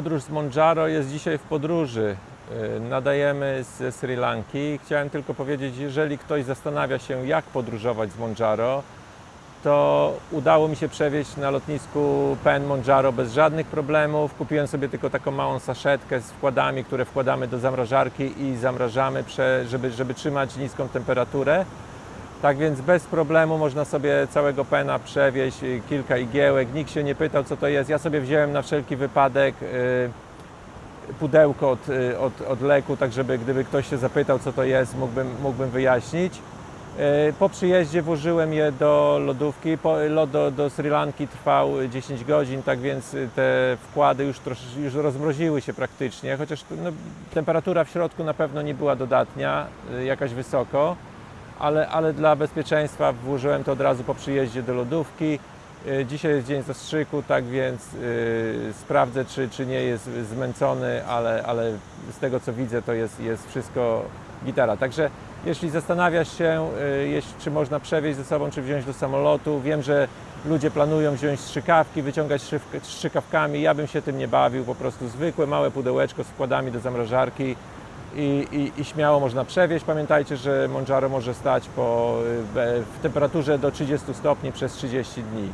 Podróż z Mondżaro jest dzisiaj w podróży. Yy, Nadajemy ze Sri Lanki. Chciałem tylko powiedzieć, jeżeli ktoś zastanawia się, jak podróżować z Mondżaro, to udało mi się przewieźć na lotnisku Pen Mondżaro bez żadnych problemów. Kupiłem sobie tylko taką małą saszetkę z wkładami, które wkładamy do zamrażarki i zamrażamy, żeby, żeby trzymać niską temperaturę. Tak więc bez problemu można sobie całego pena przewieźć, y, kilka igiełek. Nikt się nie pytał, co to jest. Ja sobie wziąłem na wszelki wypadek y, pudełko od, y, od, od leku, tak żeby gdyby ktoś się zapytał, co to jest, mógłbym, mógłbym wyjaśnić. Po przyjeździe włożyłem je do lodówki. Lot do, do Sri Lanki trwał 10 godzin, tak więc te wkłady już, trosz, już rozmroziły się praktycznie, chociaż no, temperatura w środku na pewno nie była dodatnia, jakaś wysoko ale, ale dla bezpieczeństwa włożyłem to od razu po przyjeździe do lodówki. Y, Dzisiaj jest dzień zastrzyku, tak więc y, sprawdzę, czy, czy nie jest zmęczony, ale, ale z tego co widzę, to jest, jest wszystko gitara. Także jeśli zastanawiasz się, y, jeśli, czy można przewieźć ze sobą, czy wziąć do samolotu, wiem, że ludzie planują wziąć strzykawki, wyciągać strzykawkami. Ja bym się tym nie bawił, po prostu zwykłe małe pudełeczko z wkładami do zamrażarki i, i, i śmiało można przewieźć. Pamiętajcie, że Monjaro może stać po, y, w temperaturze do 30 stopni przez 30 dni.